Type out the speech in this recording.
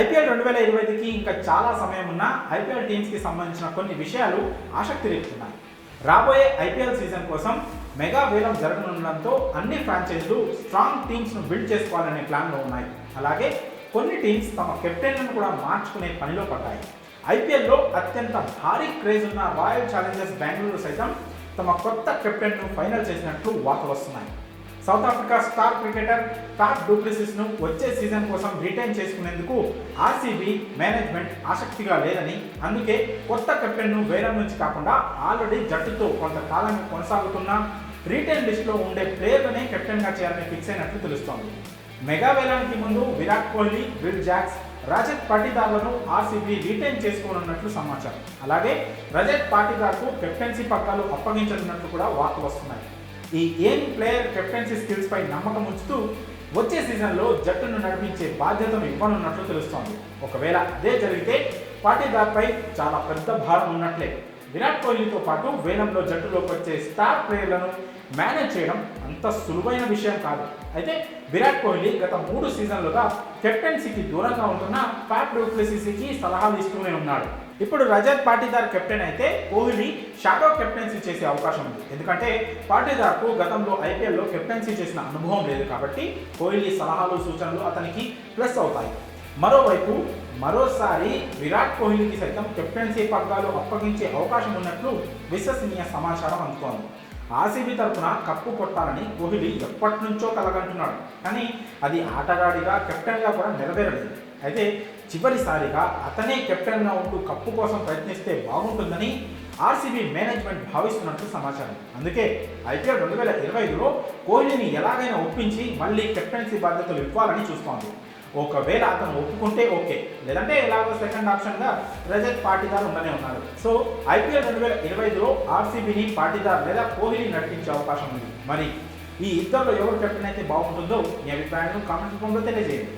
IPL రెండు వేల ఇరవైకి ఇంకా చాలా సమయం ఉన్న ఐపీఎల్ టీమ్స్కి సంబంధించిన కొన్ని విషయాలు ఆసక్తి రేపుతున్నాయి. రాబోయే ఐపీఎల్ సీజన్ కోసం మెగా వేలం జరగనుండడంతో అన్ని ఫ్రాంచైజీలు స్ట్రాంగ్ టీమ్స్ను బిల్డ్ చేసుకోవాలనే ప్లాన్లో ఉన్నాయి. అలాగే కొన్ని టీమ్స్ తమ కెప్టెన్లను కూడా మార్చుకునే పనిలో పడ్డాయి. ఐపీఎల్లో అత్యంత భారీ క్రేజ్ ఉన్న రాయల్ ఛాలెంజర్స్ బెంగళూరు సైతం తమ కొత్త కెప్టెన్ను ఫైనల్ చేసినట్లు వార్తలు వస్తున్నాయి. South Africa star cricketer top డూప్లిసిస్ను వచ్చే సీజన్ కోసం రిటైన్ చేసుకునేందుకు ఆర్సీబీ మేనేజ్మెంట్ ఆసక్తిగా లేదని అందుకే కొత్త కెప్టెన్ను వేలం నుంచి కాకుండా ఆల్రెడీ జట్టుతో కొంతకాలం కొనసాగుతున్న రిటైన్ లిస్ట్లో ఉండే ప్లేయర్లనే కెప్టెన్గా చేయాలని ఫిక్స్ అయినట్లు తెలుస్తోంది. మెగా వేలానికి ముందు విరాట్ కోహ్లీ విల్ జాక్స్ రజత్ పాటిదార్లను ఆర్సీబీ రిటైన్ చేసుకోనున్నట్లు సమాచారం. అలాగే రజత్ పాటిదార్కు కెప్టెన్సీ పక్కాలు అప్పగించనున్నట్లు కూడా వార్తలు వస్తున్నాయి. ఈ యంగ్ ప్లేయర్ కెప్టెన్సీ స్కిల్స్ పై నమ్మకం ఉంచుతూ వచ్చే సీజన్లో జట్టును నడిపించే బాధ్యతను ఇవ్వనున్నట్లు తెలుస్తోంది. ఒకవేళ అదే జరిగితే పాటిదార్పై చాలా పెద్ద భారం ఉన్నట్లే. విరాట్ కోహ్లీతో పాటు వేలంలో జట్టులోకి వచ్చే స్టార్ ప్లేయర్లను మేనేజ్ చేయడం అంత సులువైన విషయం కాదు. అయితే విరాట్ కోహ్లీ గత మూడు సీజన్లుగా కెప్టెన్సీకి దూరంగా ఉంటున్న ఫ్యాట్ డూప్లెసీసీకి సలహాలు ఇస్తూనే ఉన్నాడు. ఇప్పుడు రజత్ పాటీదార్ కెప్టెన్ అయితే కోహ్లీ షాడో కెప్టెన్సీ చేసే అవకాశం ఉంది. ఎందుకంటే పాటీదార్కు గతంలో ఐపీఎల్లో కెప్టెన్సీ చేసిన అనుభవం లేదు కాబట్టి కోహ్లీ సలహాలు సూచనలు అతనికి ప్లస్ అవుతాయి. మరోవైపు మరోసారి విరాట్ కోహ్లీకి సైతం కెప్టెన్సీ పగ్గాలు అప్పగించే అవకాశం ఉన్నట్లు విశ్వసనీయ సమాచారం అందుతోంది. ఆర్సీబీ తరఫున కప్పు కొట్టాలని కోహ్లీ ఎప్పటి నుంచో కలగంటున్నాడు. కానీ అది ఆటగాడిగా కెప్టెన్గా కూడా నెరవేరలేదు అయితే చివరిసారిగా అతనే కెప్టెన్గా ఉంటూ కప్పు కోసం ప్రయత్నిస్తే బాగుంటుందని ఆర్సీబీ మేనేజ్మెంట్ భావిస్తున్నట్లు సమాచారం. అందుకే ఐపీఎల్ రెండు వేల ఇరవై ఐదులో కోహ్లీని ఎలాగైనా ఒప్పించి మళ్ళీ కెప్టెన్సీ బాధ్యతలు ఇవ్వాలని చూస్తోంది. ఒకవేళ అతను ఒప్పుకుంటే ఓకే. లేదంటే ఎలాగో సెకండ్ ఆప్షన్గా రజత్ పాటిదార్ ఉండనే ఉన్నారు సో ఐపీఎల్ రెండు వేల ఇరవై ఐదులో ఆర్సీబీని పాటిదార్ లేదా కోహ్లీ నడిపించే అవకాశం ఉంది. మరి ఈ ఇద్దరులో ఎవరు కెప్టెన్ అయితే బాగుంటుందో మీ అభిప్రాయాలను కామెంట్ రూపంలో తెలియజేయండి.